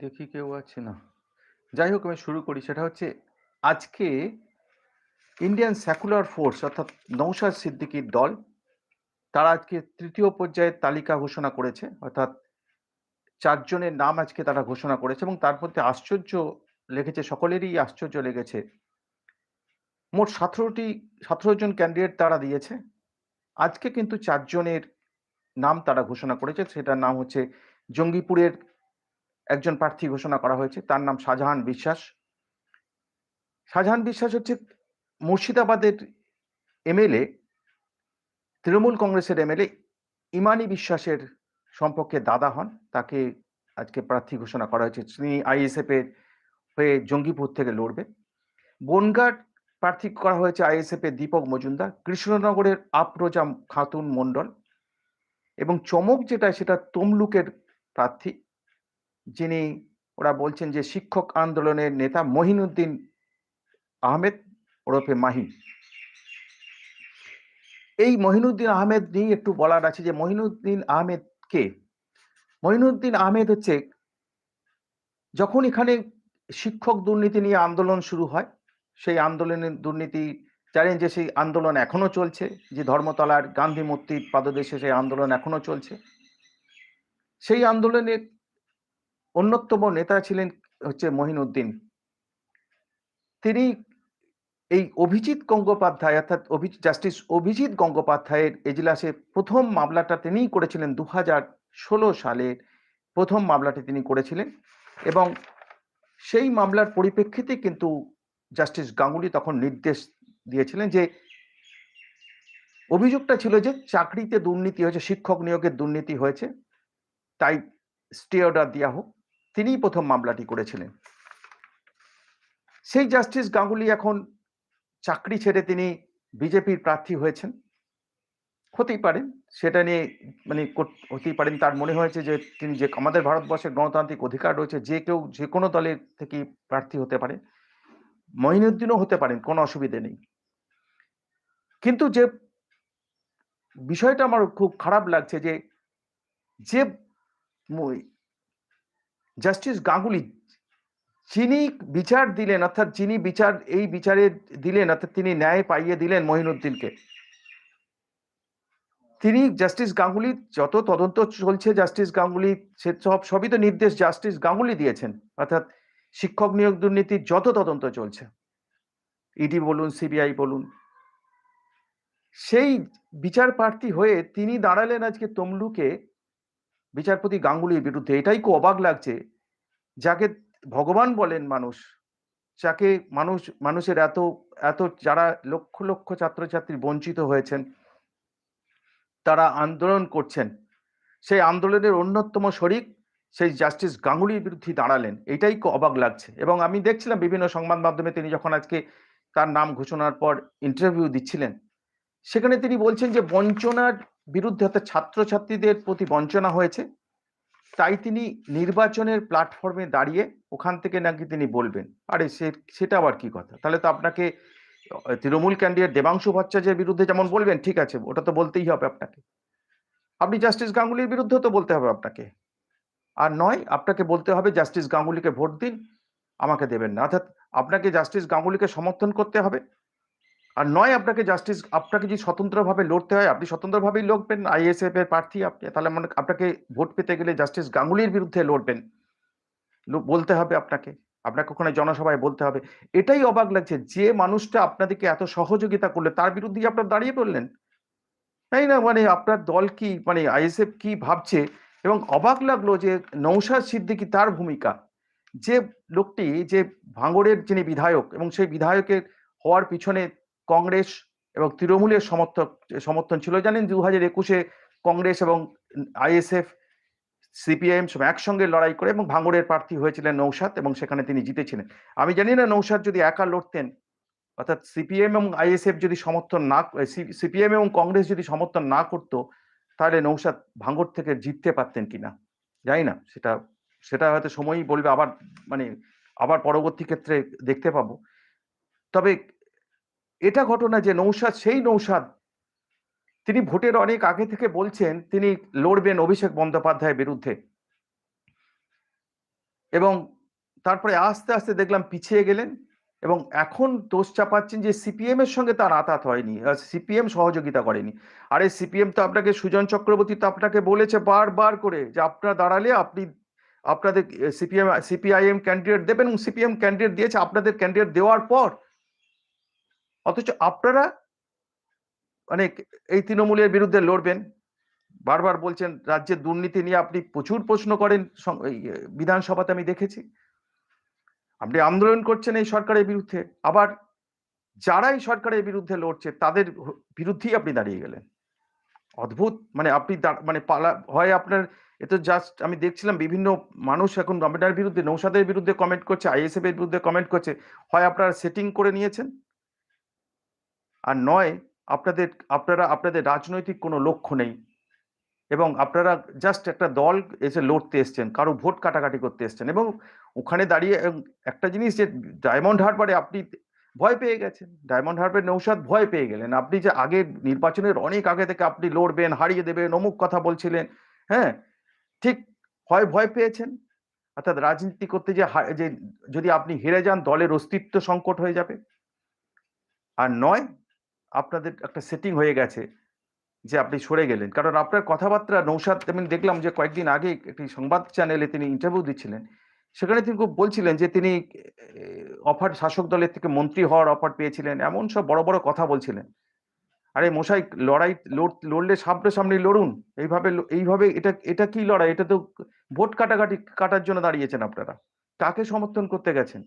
দেখি কেউ আছে না। যাই হোক আমি শুরু করি। সেটা হচ্ছে আজকে ইন্ডিয়ান সেকুলার ফোর্স অর্থাৎ নওশাদ সিদ্দিকীর দল, তারা আজকে তৃতীয় পর্যায়ের তালিকা ঘোষণা করেছে। অর্থাৎ চারজনের নাম আজকে তারা ঘোষণা করেছে এবং তার মধ্যে আশ্চর্য লেগেছে, সকলেরই আশ্চর্য লেগেছে। মোট সতেরোটি, সতেরো জন ক্যান্ডিডেট তারা দিয়েছে। আজকে কিন্তু চারজনের নাম তারা ঘোষণা করেছে। সেটার নাম হচ্ছে জঙ্গিপুরের একজন প্রার্থী ঘোষণা করা হয়েছে, তার নাম শাহজাহান বিশ্বাস। শাহজাহান বিশ্বাস হচ্ছে মুর্শিদাবাদের এমএলএ তৃণমূল কংগ্রেসের এমএলএ ইমানি বিশ্বাসের সম্পর্কে দাদা হন। তাকে আজকে প্রার্থী ঘোষণা করা হয়েছে। তিনি আইএসএফ এর হয়ে জঙ্গিপুর থেকে লড়বে। বনগাঁ প্রার্থী করা হয়েছে আইএসএফ এর দীপক মজুমদার। কৃষ্ণনগরের আপ্রজাম খাতুন মণ্ডল। এবং চমক যেটা, সেটা তমলুকের প্রার্থী। যিনি ওরা বলছেন যে শিক্ষক আন্দোলনের নেতা মহিনুদ্দিন আহমেদ ওরফে মাহি। এই মহিনুদ্দিন আহমেদ নিয়ে একটু বলার আছে যে মহিনুদ্দিন আহমেদ কে মহিনুদ্দিন আহমেদ হচ্ছে যখন এখানে শিক্ষক দুর্নীতি নিয়ে আন্দোলন শুরু হয়, সেই আন্দোলনের দুর্নীতি জানেন যে সেই আন্দোলন এখনও চলছে, যে ধর্মতলার গান্ধী মূর্তির পাদদেশে সেই আন্দোলন এখনও চলছে। সেই আন্দোলনের অন্যতম নেতা ছিলেন হচ্ছে মহিনুদ্দিন। তিনি এই অভিজিৎ গঙ্গোপাধ্যায়, অর্থাৎ জাস্টিস অভিজিৎ গঙ্গোপাধ্যায়ের এজলাসে প্রথম মামলাটা তিনিই করেছিলেন দু হাজার ষোলো সালের প্রথম মামলাটি তিনি করেছিলেন এবং সেই মামলার পরিপ্রেক্ষিতে কিন্তু জাস্টিস গাঙ্গুলি তখন নির্দেশ দিয়েছিলেন যে, অভিযোগটা ছিল যে চাকরিতে দুর্নীতি হয়েছে, শিক্ষক নিয়োগের দুর্নীতি হয়েছে, তাই স্টে অর্ডার দেওয়া হোক। তিনিই প্রথম মামলাটি করেছিলেন। সেই জাস্টিস গাঙ্গুলি এখন চাকরি ছেড়ে তিনি বিজেপির প্রার্থী হয়েছেন। হতেই পারেন সেটা নিয়ে মানে হতেই পারেন তার মনে হয়েছে যে তিনি যে আমাদের ভারতবর্ষের গণতান্ত্রিক অধিকার রয়েছে, যে কেউ যে কোনো দলের থেকে প্রার্থী হতে পারে। মহিনুদ্দিনও হতে পারেন, কোনো অসুবিধে নেই। কিন্তু যে বিষয়টা আমার খুব খারাপ লাগছে যে যে জাস্টিস গাঙ্গুলি, যিনি বিচার দিলেন, অর্থাৎ যিনি বিচার, এই বিচারে দিলেন, অর্থাৎ তিনি ন্যায় পাইয়ে দিলেন মহিনুদ্দিনকে। তিনি জাস্টিস গাঙ্গুলি, যত তদন্ত চলছে, জাস্টিস গাঙ্গুলি, সে সব, সবই তো নির্দেশ জাস্টিস গাঙ্গুলি দিয়েছেন। অর্থাৎ শিক্ষক নিয়োগ দুর্নীতির যত তদন্ত চলছে, ইডি বলুন, সিবিআই বলুন, সেই বিচার প্রার্থী হয়ে তিনি দাঁড়ালেন আজকে তমলুকে বিচারপতি গাঙ্গুলির বিরুদ্ধে। এটাই খুব অবাক লাগছে, যাকে ভগবান বলেন মানুষ, যাকে মানুষ, মানুষের এত এত যারা লক্ষ লক্ষ ছাত্রছাত্রী বঞ্চিত হয়েছেন, তারা আন্দোলন করছেন। সেই আন্দোলনের অন্যতম শরিক সেই জাস্টিস গাঙ্গুলির বিরুদ্ধে দাঁড়ালেন। এটাই খুব অবাক লাগছে। এবং আমি দেখছিলাম বিভিন্ন সংবাদ মাধ্যমে তিনি যখন আজকে তার নাম ঘোষণার পর ইন্টারভিউ দিচ্ছিলেন সেখানে তিনি বলছেন যে বঞ্চনার বিরুদ্ধে অর্থাৎ ছাত্রছাত্রীদের প্রতি বঞ্চনা হয়েছে। তাই তিনি নির্বাচনের প্ল্যাটফর্মে দাঁড়িয়ে ওখান থেকে নাকি তিনি বলবেন। আরে সে, সেটা আবার কি কথা? তাহলে তো আপনাকে তৃণমূল ক্যান্ডিডেট দেবাংশু ভট্টাচার্যের বিরুদ্ধে যেমন বলবেন, ঠিক আছে, ওটা তো বলতেই হবে আপনাকে। আপনি জাস্টিস গাঙ্গুলির বিরুদ্ধে তো বলতে হবে আপনাকে। আর নয়, আপনাকে বলতে হবে জাস্টিস গাঙ্গুলিকে ভোট দিন, আমাকে দেবেন না। অর্থাৎ আপনাকে জাস্টিস গাঙ্গুলিকে সমর্থন করতে হবে। আর নয়, আপনাকে জাস্টিস আপনাকে যদি স্বতন্ত্রভাবে লড়তে হয়, আপনি স্বতন্ত্রভাবেই লড়বেন আইএসএফ এর প্রার্থী আপনি, তাহলে মনে, আপনাকে ভোট পেতে গেলে জাস্টিস গাঙ্গুলির বিরুদ্ধে লড়বেন। বলতে হবে আপনাকে আপনাকে ওখানে জনসভায় বলতে হবে। এটাই অবাক লাগছে, যে মানুষটা আপনাদেরকে এত সহযোগিতা করলে, তার বিরুদ্ধেই আপনার দাঁড়িয়ে পড়লেন। তাই না? মানে আপনার দল কি মানে আইএসএফ কি ভাবছে? এবং অবাক লাগল যে নৌসাদ সিদ্দিকি তার ভূমিকা। যে লোকটি, যে ভাঙড়ের যিনি বিধায়ক এবং সেই বিধায়কের হওয়ার পিছনে কংগ্রেস এবং তৃণমূলের সমর্থক, সমর্থন ছিল। জানেন দু হাজার একুশে কংগ্রেস এবং আইএসএফ, সিপিআইএম সব একসঙ্গে লড়াই করে এবং ভাঙড়ের প্রার্থী হয়েছিলেন নৌসাদ এবং সেখানে তিনি জিতেছিলেন। আমি জানি না নৌসাদ যদি একা লড়তেন, অর্থাৎ সিপিএম এবং আইএসএফ যদি সমর্থন না সিপিএম এবং কংগ্রেস যদি সমর্থন না করত, তাহলে নৌসাদ ভাঙড় থেকে জিততে পারতেন কিনা জানি না, সেটা সেটা হয়তো সময়ই বলবে, আবার মানে আবার পরবর্তী ক্ষেত্রে দেখতে পাবো। তবে এটা ঘটনা যে নৌসাদ সেই নৌসাদ তিনি ভোটের অনেক আগে থেকে বলছেন তিনি লড়বেন অভিষেক বন্দ্যোপাধ্যায়ের বিরুদ্ধে। এবং তারপরে আস্তে আস্তে দেখলাম পিছিয়ে গেলেন এবং এখন দোষ চাপাচ্ছেন যে সিপিএম এর সঙ্গে তার আতাত হয়নি সিপিএম সহযোগিতা করেনি। আরে সিপিএম তো আপনাকে, সুজন চক্রবর্তী তো আপনাকে বলেছে বারবার করে যে আপনারা দাঁড়ালে আপনি, আপনাদের সিপিএম, সিপিআইএম ক্যান্ডিডেট দেবেন এবং সিপিএম ক্যান্ডিডেট দিয়েছে, আপনাদের ক্যান্ডিডেট দেওয়ার পর অথচ আপনারা মানে এই তৃণমূলের বিরুদ্ধে লড়বেন। বারবার বলছেন, রাজ্যের দুর্নীতি নিয়ে আপনি প্রচুর প্রশ্ন করেন বিধানসভাতে আমি দেখেছি। আপনি আন্দোলন করছেন এই সরকারের বিরুদ্ধে, আবার যারাই সরকারের বিরুদ্ধে লড়ছে, তাদের বিরুদ্ধেই আপনি দাঁড়িয়ে গেলেন। অদ্ভুত মানে আপনি মানে পালা, হয় আপনার, এ তো জাস্ট আমি দেখছিলাম বিভিন্ন মানুষ এখন আপনার বিরুদ্ধে, নৌসাদের বিরুদ্ধে কমেন্ট করছে আইএসএফ এর বিরুদ্ধে কমেন্ট করছে, হয় আপনারা সেটিং করে নিয়েছেন? আর নয়, আপনাদের, আপনারা, আপনাদের রাজনৈতিক কোনো লক্ষ্য নেই। এবং আপনারা জাস্ট একটা দল এসে লড়তে এসছেন, কারও ভোট কাটাকাটি করতে এসছেন এবং ওখানে দাঁড়িয়ে একটা জিনিস যে ডায়মন্ড হারবারে আপনি ভয় পেয়ে গেছেন। ডায়মন্ড হারবার নৌসাদ ভয় পেয়ে গেলেন। আপনি যে আগে নির্বাচনের অনেক আগে থেকে আপনি লড়বেন, হারিয়ে দেবেন, অমুক কথা বলছিলেন হ্যাঁ? ঠিক হয়, ভয় পেয়েছেন? অর্থাৎ রাজনীতি করতে যে যে যদি আপনি হেরে যান, দলের অস্তিত্ব সংকট হয়ে যাবে। আর নয় আপনাদের একটা সেটিং হয়ে গেছে যে আপনি সরে গেলেন। কারণ আপনার কথাবার্তা, নৌসাদ, আমি দেখলাম যে কয়েকদিন আগে একটি সংবাদ চ্যানেলে তিনি ইন্টারভিউ দিচ্ছিলেন। সেখানে তিনি খুব বলছিলেন যে তিনি অফার শাসক দলের থেকে মন্ত্রী হওয়ার অফার পেয়েছিলেন, এমন সব বড় বড় কথা বলছিলেন। আরে মশাই, লড়াই লড়- লড়লে সামনে সামনে লড়ুন। এইভাবে এইভাবে এটা এটা কি লড়াই? এটা তো ভোট কাটাকাটি কাটার জন্য দাঁড়িয়েছেন আপনারা। কাকে সমর্থন করতে গেছেন?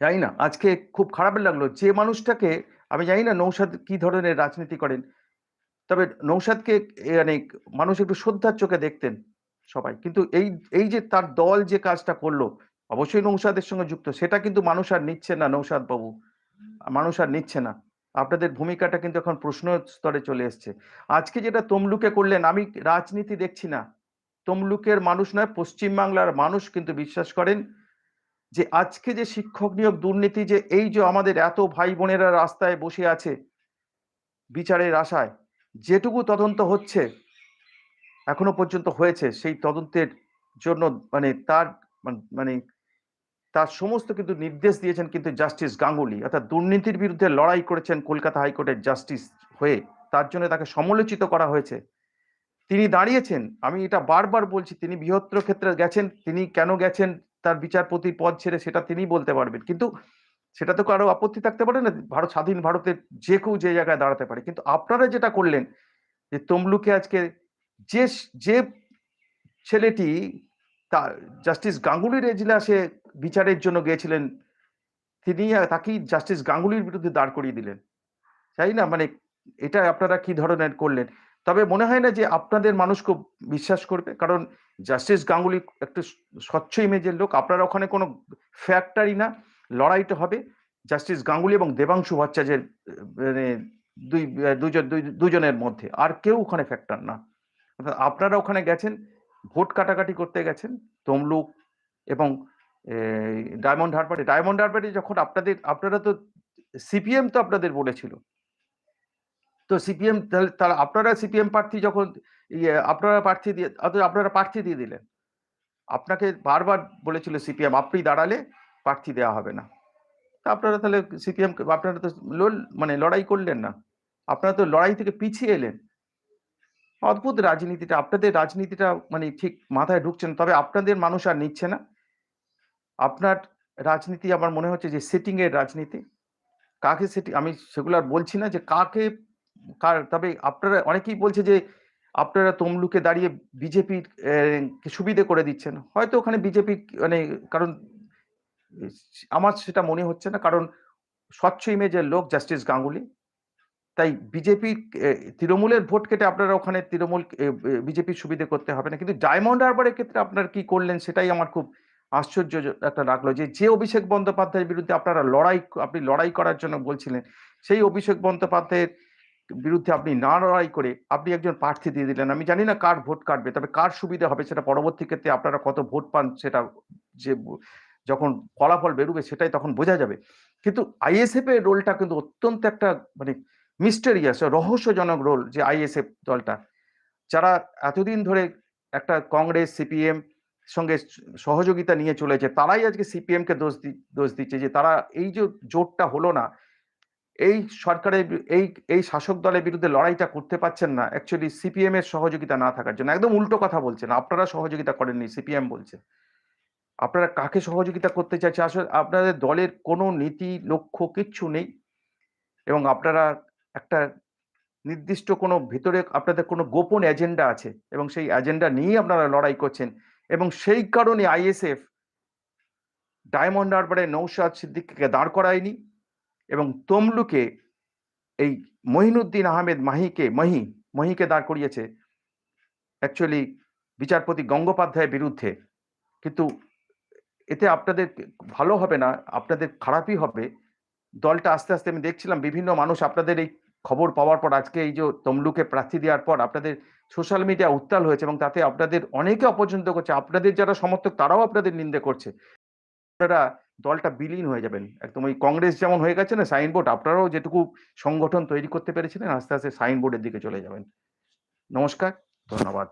জানি না। আজকে খুব খারাপ লাগল। যে মানুষটাকে আমি জানি না নৌসাদ কি ধরনের রাজনীতি করেন। তবে নৌসাদকে মানে মানুষ একটু শ্রদ্ধার চোখে দেখতেন সবাই। কিন্তু এই এই যে তার দল যে কাজটা করল, অবশ্যই নৌসাদের সঙ্গে যুক্ত। সেটা কিন্তু মানুষ আর নিচ্ছে না নৌসাদ বাবু। মানুষ আর নিচ্ছে না। আপনাদের ভূমিকাটা কিন্তু এখন প্রশ্ন স্তরে চলে এসছে। আজকে যেটা তমলুকে করলেন, আমি রাজনীতি দেখছি না। তমলুকের মানুষ নয়, পশ্চিমবাংলার মানুষ কিন্তু বিশ্বাস করেন। যে আজকে যে শিক্ষক নিয়োগ দুর্নীতি যে এই যে আমাদের এত ভাই বোনেরা রাস্তায় বসে আছে বিচারের আশায়, যেটুকু তদন্ত হচ্ছে, এখনও পর্যন্ত হয়েছে, সেই তদন্তের জন্য মানে তার মান- তার সমস্ত কিন্তু নির্দেশ দিয়েছেন কিন্তু জাস্টিস গাঙ্গুলি। অর্থাৎ দুর্নীতির বিরুদ্ধে লড়াই করেছেন কলকাতা হাইকোর্টের জাস্টিস হয়ে, তার জন্য তাকে সমালোচিত করা হয়েছে। তিনি দাঁড়িয়েছেন, আমি এটা বারবার বলছি, তিনি বৃহত্তর ক্ষেত্রে গেছেন, তিনি কেন গেছেন তার বিচারপতি পদ ছেড়ে সেটা তিনি বলতে পারবেন। কিন্তু সেটা তো কারও আপত্তি থাকতে পারে না, ভারত, স্বাধীন ভারতের যে কেউ যে জায়গায় দাঁড়াতে পারে। কিন্তু আপনারা যেটা করলেন যে তমলুকে আজকে যে যে ছেলেটি তা, জাস্টিস গাঙ্গুলির এজলাসে বিচারের জন্য গিয়েছিলেন, তিনি তাকেই জাস্টিস গাঙ্গুলির বিরুদ্ধে দাঁড় করিয়ে দিলেন। তাই না? মানে এটা আপনারা কি ধরনের করলেন? তবে মনে হয় না যে আপনাদের মানুষ খুব বিশ্বাস করবে। কারণ জাস্টিস গাঙ্গুলি একটু স্বচ্ছ ইমেজের লোক। আপনারা ওখানে কোনো ফ্যাক্টরি না, লড়াইটা হবে। জাস্টিস গাঙ্গুলি এবং দেবাংশু ভট্টাচার্যের মানে দুই, দুজন দুজনের মধ্যে। আর কেউ ওখানে ফ্যাক্টর না। আপনারা ওখানে গেছেন, ভোট কাটাকাটি করতে গেছেন, তমলুক এবং ডায়মন্ড হারবারে। ডায়মন্ড হারবারে যখন আপনাদের, আপনারা তো, সিপিএম তো আপনাদের বলেছিল। তো সিপিএম তাহলে আপনারা সিপিএম প্রার্থী যখন ইয়ে আপনারা প্রার্থী দিয়ে আপনারা প্রার্থী দিয়ে দিলেন। আপনাকে বারবার বলেছিল সিপিএম আপনি দাঁড়ালে প্রার্থী দেওয়া হবে না। তা আপনারা তাহলে সিপিএম আপনারা তো মানে লড়াই করলেন না। আপনারা তো লড়াই থেকে পিছিয়ে এলেন। অদ্ভুত রাজনীতিটা, আপনাদের রাজনীতিটা মানে ঠিক মাথায় ঢুকছে না, তবে আপনাদের মানুষ আর নিচ্ছে না। আপনার রাজনীতি আমার মনে হচ্ছে যে সেটিং এর রাজনীতি। কাকে সেটি আমি সেগুলো আর বলছি না যে কাকে কার, তবে আপনারা অনেকেই বলছে যে, আপনারা তমলুকে দাঁড়িয়ে বিজেপির সুবিধে করে দিচ্ছেন। হয়তো ওখানে বিজেপি মানে কারণ, আমার সেটা মনে হচ্ছে না। কারণ স্বচ্ছ ইমেজের লোক জাস্টিস গাঙ্গুলি। তাই বিজেপি তৃণমূলের ভোট কেটে আপনারা ওখানে তৃণমূল বিজেপির সুবিধে করতে হবে না। কিন্তু ডায়মন্ড হারবারের ক্ষেত্রে আপনারা কি করলেন সেটাই আমার খুব আশ্চর্য একটা লাগল যে যে অভিষেক বন্দ্যোপাধ্যায়ের বিরুদ্ধে আপনারা লড়াই, আপনি লড়াই করার জন্য বলছিলেন, সেই অভিষেক বন্দ্যোপাধ্যায়ের বিরুদ্ধে আপনি না লড়াই করে আপনি একজন প্রার্থী দিয়ে দিলেন। আমি জানি না কার ভোট কাটবে, তবে কার সুবিধা হবে সেটা পরবর্তী ক্ষেত্রে আপনারা কত ভোট পান সেটা যে যখন ফলাফল বেরোবে সেটাই তখন বোঝা যাবে। কিন্তু আইএসএফ এর রোলটা কিন্তু অত্যন্ত একটা মানে মিস্টেরিয়াস রহস্যজনক রোল যে আইএসএফ দলটা। যারা এতদিন ধরে একটা কংগ্রেস, সিপিএম সঙ্গে সহযোগিতা নিয়ে চলেছে, তারাই আজকে সিপিএম কে দোষ দোষ দিচ্ছে যে তারা এই যে জোটটা হলো না এই সরকারের এই এই শাসক দলের বিরুদ্ধে লড়াইটা করতে পারছেন না। অ্যাকচুয়ালি সিপিএম এর সহযোগিতা না থাকার জন্য। একদম উল্টো কথা বলছেন। আপনারা সহযোগিতা করেননি সিপিএম বলছে। আপনারা কাকে সহযোগিতা করতে চাইছে আসলে আপনাদের দলের কোনো নীতি, লক্ষ্য কিচ্ছু নেই। এবং আপনারা একটা নির্দিষ্ট কোনো ভিতরে আপনাদের কোনো গোপন এজেন্ডা আছে এবং সেই এজেন্ডা নিয়েই আপনারা লড়াই করছেন। এবং সেই কারণে আইএসএফ ডায়মন্ড হারবারে নৌশাদ সিদ্দিককে দাঁড় করায়নি। এবং তমলুকে এই মহিনুদ্দিন আহমেদ মাহিকে, মহি, মহিকে দাঁড় করিয়েছে অ্যাকচুয়ালি বিচারপতি গঙ্গোপাধ্যায়ের বিরুদ্ধে। কিন্তু এতে আপনাদের ভালো হবে না, আপনাদের খারাপই হবে। দলটা আস্তে আস্তে আমি দেখছিলাম, বিভিন্ন মানুষ আপনাদের এই খবর পাওয়ার পর আজকে এই যে তমলুকে প্রার্থী দেওয়ার পর আপনাদের সোশ্যাল মিডিয়া উত্তাল হয়েছে এবং তাতে আপনাদের অনেকে অপছন্দ করছে। আপনাদের যারা সমর্থক, তারাও আপনাদের নিন্দে করছে। আপনারা দলটা বিলীন হয়ে যাবেন। একদম ওই কংগ্রেস যেমন হয়ে গেছে না, সাইনবোর্ড, আপনারাও যেটুকু সংগঠন তৈরি করতে পেরেছিলেন, আস্তে আস্তে সাইনবোর্ডের দিকে চলে যাবেন। নমস্কার, ধন্যবাদ।